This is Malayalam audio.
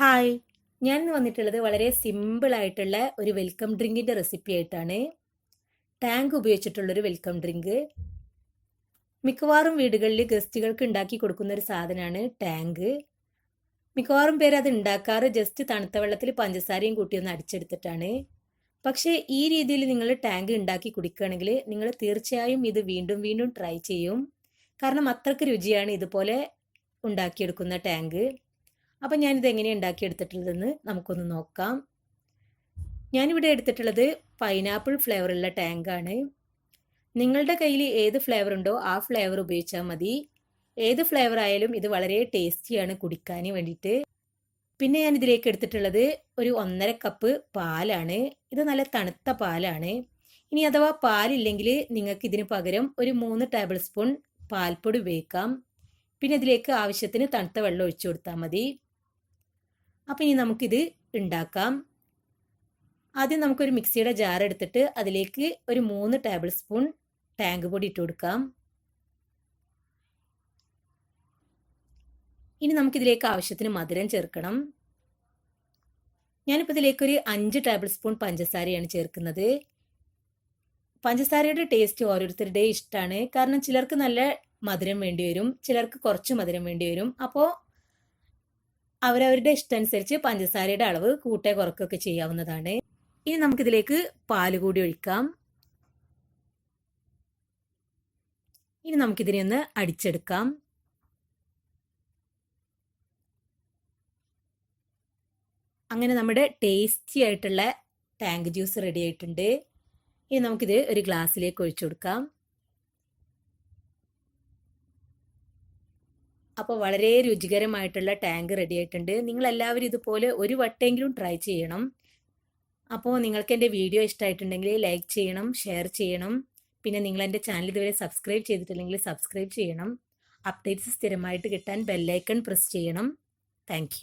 ഹായ് ഞാൻ ഇന്ന് വന്നിട്ടുള്ളത് വളരെ സിമ്പിൾ ആയിട്ടുള്ള ഒരു വെൽക്കം ഡ്രിങ്കിന്റെ റെസിപ്പി ആയിട്ടാണ്. ടാങ്ക് ഉപയോഗിച്ചിട്ടുള്ളൊരു വെൽക്കം ഡ്രിങ്ക് മിക്കവാറും വീടുകളിൽ ഗസ്റ്റുകൾക്ക് ഉണ്ടാക്കി കൊടുക്കുന്ന ഒരു സാധനമാണ് ടാങ്ക് മിക്കവാറും പേര് അത് ഉണ്ടാക്കാറ് ജസ്റ്റ് തണുത്ത വെള്ളത്തിൽ പഞ്ചസാരയും കൂട്ടി ഒന്ന് അടിച്ചെടുത്തിട്ടാണ്. പക്ഷേ ഈ രീതിയിൽ നിങ്ങൾ ടാങ്ക് ഉണ്ടാക്കി കുടിക്കുകയാണെങ്കിൽ നിങ്ങൾ തീർച്ചയായും ഇത് വീണ്ടും വീണ്ടും ട്രൈ ചെയ്യും. കാരണം അത്രയ്ക്ക് രുചിയാണ് ഇതുപോലെ ഉണ്ടാക്കിയെടുക്കുന്ന ടാങ്ക് അപ്പം ഞാനിത് എങ്ങനെ ഉണ്ടാക്കിയെടുത്തിട്ടുള്ളതെന്ന് നമുക്കൊന്ന് നോക്കാം. ഞാനിവിടെ എടുത്തിട്ടുള്ളത് പൈനാപ്പിൾ ഫ്ലേവറുള്ള ടാങ്കാണ് നിങ്ങളുടെ കയ്യിൽ ഏത് ഫ്ലേവർ ഉണ്ടോ ആ ഫ്ലേവർ ഉപയോഗിച്ചാൽ മതി. ഏത് ഫ്ലേവർ ആയാലും ഇത് വളരെ ടേസ്റ്റിയാണ് കുടിക്കാൻ വേണ്ടിയിട്ട്. പിന്നെ ഞാൻ ഇതിലേക്ക് എടുത്തിട്ടുള്ളത് ഒരു ഒന്നര കപ്പ് പാലാണ്. ഇത് നല്ല തണുത്ത പാലാണ്. ഇനി അഥവാ പാലില്ലെങ്കിൽ നിങ്ങൾക്ക് ഇതിന് പകരം ഒരു മൂന്ന് ടേബിൾ സ്പൂൺ പാൽപ്പൊടി ഉപയോഗിക്കാം. പിന്നെ ഇതിലേക്ക് ആവശ്യത്തിന് തണുത്ത വെള്ളം ഒഴിച്ചു കൊടുത്താൽ മതി. അപ്പോൾ ഇനി നമുക്കിത് ഉണ്ടാക്കാം ആദ്യം നമുക്കൊരു മിക്സിയുടെ ജാർ എടുത്തിട്ട് അതിലേക്ക് ഒരു മൂന്ന് ടേബിൾ സ്പൂൺ ടാങ്ക് പൊടി ഇട്ട് കൊടുക്കാം. ഇനി നമുക്കിതിലേക്ക് ആവശ്യത്തിന് മധുരം ചേർക്കണം. ഞാനിപ്പോൾ ഇതിലേക്ക് ഒരു അഞ്ച് ടേബിൾ സ്പൂൺ പഞ്ചസാരയാണ് ചേർക്കുന്നത്. പഞ്ചസാരയുടെ ടേസ്റ്റ് ഓരോരുത്തരുടെയും ഇഷ്ടമാണ് കാരണം ചിലർക്ക് നല്ല മധുരം വേണ്ടി വരും ചിലർക്ക് കുറച്ച് മധുരം വേണ്ടി വരും. അപ്പോൾ അവരവരുടെ ഇഷ്ടമനുസരിച്ച് പഞ്ചസാരയുടെ അളവ് കൂട്ടേ കുറക്കുകയൊക്കെ ചെയ്യാവുന്നതാണ്. ഇനി നമുക്കിതിലേക്ക് പാൽ കൂടി ഒഴിക്കാം. ഇനി നമുക്കിതിനെ ഒന്ന് അടിച്ചെടുക്കാം. അങ്ങനെ നമ്മുടെ ടേസ്റ്റി ആയിട്ടുള്ള ടാങ്ക് ജ്യൂസ് റെഡി ആയിട്ടുണ്ട്. ഇനി നമുക്കിത് ഒരു ഗ്ലാസ്സിലേക്ക് ഒഴിച്ചു കൊടുക്കാം. അപ്പോൾ വളരെ രുചികരമായിട്ടുള്ള ടാങ്ക് റെഡി ആയിട്ടുണ്ട്. നിങ്ങൾ എല്ലാവരും ഇതുപോലെ ഒരു വട്ടെങ്കിലും ട്രൈ ചെയ്യണം. അപ്പോൾ നിങ്ങൾക്ക് എന്റെ വീഡിയോ ഇഷ്ടമായിട്ടുണ്ടെങ്കിൽ ലൈക്ക് ചെയ്യണം ഷെയർ ചെയ്യണം. പിന്നെ നിങ്ങൾ എന്റെ ചാനൽ ഇതുവരെ സബ്സ്ക്രൈബ് ചെയ്തിട്ടില്ലെങ്കിൽ സബ്സ്ക്രൈബ് ചെയ്യണം. അപ്ഡേറ്റ്സ് സ്ഥിരമായിട്ട് കിട്ടാൻ ബെല്ലൈക്കൺ പ്രസ് ചെയ്യണം. താങ്ക്